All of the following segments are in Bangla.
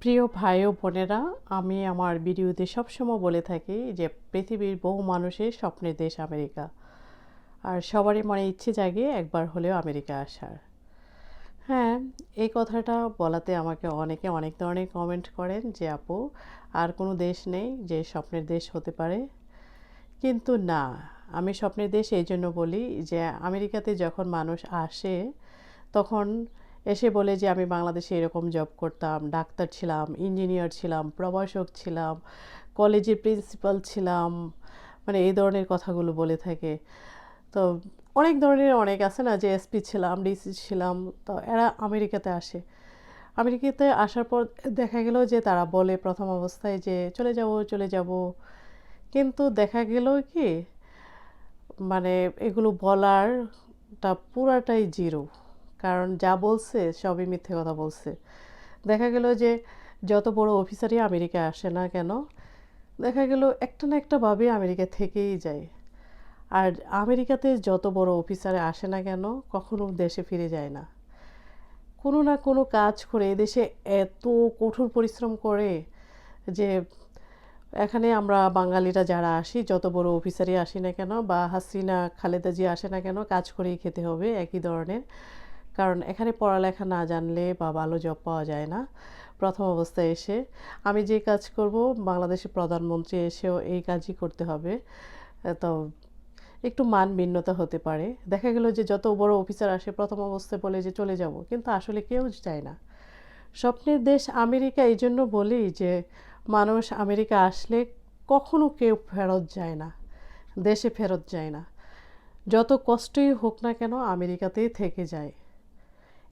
প্রিয় ভাই ও বোনেরা, আমি আমার ভিডিওতে সবসময় বলে থাকি যে পৃথিবীর বহু মানুষের স্বপ্নের দেশ আমেরিকা। আর সবারই মনে ইচ্ছে জাগে একবার হলেও আমেরিকা আসার। হ্যাঁ এই কথাটা বলাতে আমাকে অনেকে অনেক ধরনের কমেন্ট করেন যে, আপু, আর কোনো দেশ নেই যে স্বপ্নের দেশ হতে পারে? কিন্তু না, আমি স্বপ্নের দেশ এই জন্য বলি যে, আমেরিকাতে যখন মানুষ আসে, তখন এসে বলে যে, আমি বাংলাদেশে এরকম জব করতাম। ডাক্তার ছিলাম ইঞ্জিনিয়ার ছিলাম, প্রভাষক ছিলাম কলেজের প্রিন্সিপাল ছিলাম। মানে এই ধরনের কথাগুলো বলে থাকে। তো অনেক ধরনের অনেক আছে না, যে এসপি ছিলাম ডিসি ছিলাম, তো এরা আমেরিকাতে আসে। আমেরিকাতে আসার পর দেখা গেল যে, তারা বলে প্রথম অবস্থায় যে, চলে যাব চলে যাব। কিন্তু দেখা গেল কি মানে এগুলো বলারটা পুরাটাই জিরো। কারণ যা বলছে সবই মিথ্যে কথা বলছে। দেখা গেল যে যত বড় অফিসারই আমেরিকায় আসে না কেন, দেখা গেল একটা না একটা ভাবে আমেরিকা থেকেই যায়। আর আমেরিকাতে যত বড় অফিসারে আসে না কেন, কখনো দেশে ফিরে যায় না। কোনো না কোনো কাজ করে এদেশে এত কঠোর পরিশ্রম করে যে এখানে আমরা বাঙালিরা যারা আসি, যত বড় অফিসারই আসি না কেন বা হাসিনা, খালেদা জি আসে না কেন, কাজ করেই খেতে হবে একই ধরনের। কারণ এখানে পড়ালেখা না জানলে বা ভালো জব পাওয়া যায় না। প্রথম অবস্থায় এসে আমি যে কাজ করব বাংলাদেশের প্রধানমন্ত্রী এসেও এই কাজই করতে হবে। তো একটু মান ভিন্নতা হতে পারে। দেখা গেল যে যত বড় অফিসার আসে, প্রথম অবস্থায় বলে যে চলে যাব, কিন্তু আসলে কেউ চায় না। স্বপ্নের দেশ আমেরিকা, এই জন্য বলি যে মানুষ আমেরিকা আসলে কখনো কেউ ফেরত যায় না, দেশে ফেরত যায় না। যত কষ্টই হোক না কেন আমেরিকাতেই থেকে যায়।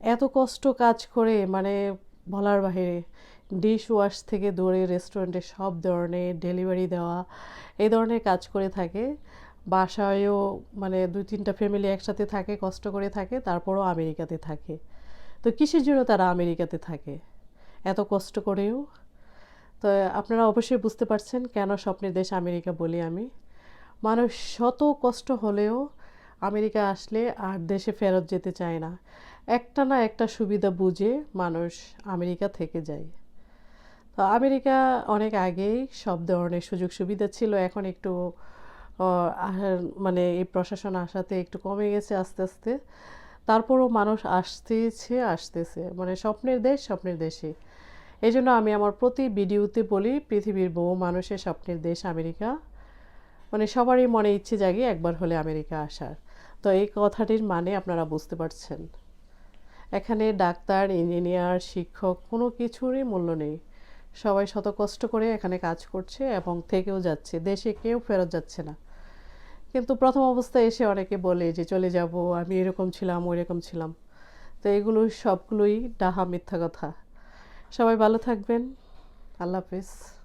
এত কষ্ট কাজ করে মানে বলার বাহিরে ডিশ ওয়াশ থেকে দৌড়ে রেস্টুরেন্টে সব ধরনের ডেলিভারি দেওয়া, এই ধরনের কাজ করে থাকে। বাসায়ও মানে দুই তিনটা ফ্যামিলি একসাথে থাকে, কষ্ট করে থাকে, তারপরও আমেরিকাতে থাকে। তো কিসের জন্য তারা আমেরিকাতে থাকে? এত কষ্ট করেও? তো আপনারা অবশ্যই বুঝতে পারছেন কেন স্বপ্নের দেশ আমেরিকা বলি আমি। মানুষ শত কষ্ট হলেও আমেরিকা আসলে আর দেশে ফেরত যেতে চায় না। একটা না একটা সুবিধা বুঝে মানুষ আমেরিকা থেকে যায়। তো আমেরিকা অনেক আগেই সব ধরনের সুযোগ সুবিধা ছিল, এখন একটু মানে এই প্রশাসন আসাতে একটু কমে গেছে আস্তে আস্তে। তারপরও মানুষ আসতেছে আসতেছে। মানে স্বপ্নের দেশ, স্বপ্নের দেশে এই জন্য আমি আমার প্রতি ভিডিওতে বলি, পৃথিবীর বহু মানুষের স্বপ্নের দেশ আমেরিকা। মানে সবারই মনে ইচ্ছে জাগে একবার হলে আমেরিকা আসার। তো এই কথাটির মানে আপনারা বুঝতে পারছেন। এখানে ডাক্তার, ইঞ্জিনিয়ার, শিক্ষক কোনো কিছুরই মূল্য নেই। সবাই শত কষ্ট করে এখানে কাজ করছে এবং থেকেও যাচ্ছে, দেশে কেউ ফেরত যাচ্ছে না। কিন্তু প্রথম অবস্থায় এসে অনেকে বলে যে, চলে যাব, আমি এরকম ছিলাম ওই রকম ছিলাম। তো এগুলো সবগুলোই ডাহা মিথ্যা কথা। সবাই ভালো থাকবেন। আল্লাহ হাফিজ।